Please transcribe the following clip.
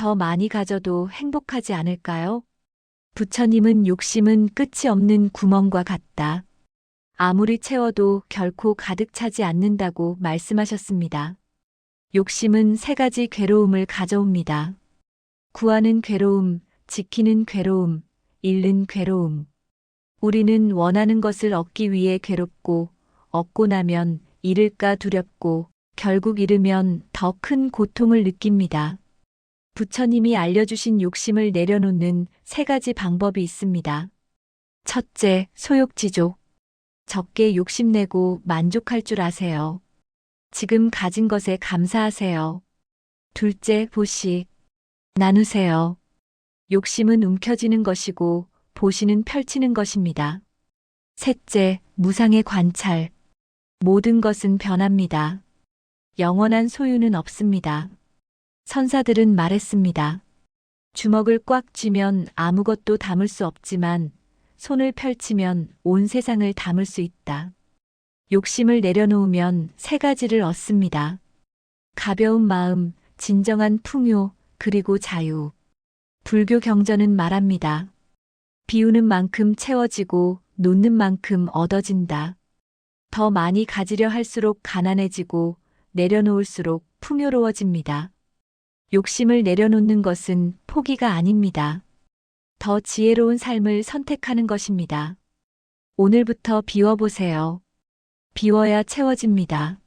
더 많이 가져도 행복하지 않을까요? 부처님은 욕심은 끝이 없는 구멍과 같다. 아무리 채워도 결코 가득 차지 않는다고 말씀하셨습니다. 욕심은 세 가지 괴로움을 가져옵니다. 구하는 괴로움, 지키는 괴로움, 잃는 괴로움. 우리는 원하는 것을 얻기 위해 괴롭고, 얻고 나면 잃을까 두렵고, 결국 잃으면 더 큰 고통을 느낍니다. 부처님이 알려주신 욕심을 내려놓는 세 가지 방법이 있습니다. 첫째, 소욕지족. 적게 욕심내고 만족할 줄 아세요. 지금 가진 것에 감사하세요. 둘째, 보식. 나누세요. 욕심은 움켜쥐는 것이고, 보시는 펼치는 것입니다. 셋째, 무상의 관찰. 모든 것은 변합니다. 영원한 소유는 없습니다. 선사들은 말했습니다. 주먹을 꽉 쥐면 아무것도 담을 수 없지만 손을 펼치면 온 세상을 담을 수 있다. 욕심을 내려놓으면 세 가지를 얻습니다. 가벼운 마음, 진정한 풍요, 그리고 자유. 불교 경전은 말합니다. 비우는 만큼 채워지고 놓는 만큼 얻어진다. 더 많이 가지려 할수록 가난해지고 내려놓을수록 풍요로워집니다. 욕심을 내려놓는 것은 포기가 아닙니다. 더 지혜로운 삶을 선택하는 것입니다. 오늘부터 비워보세요. 비워야 채워집니다.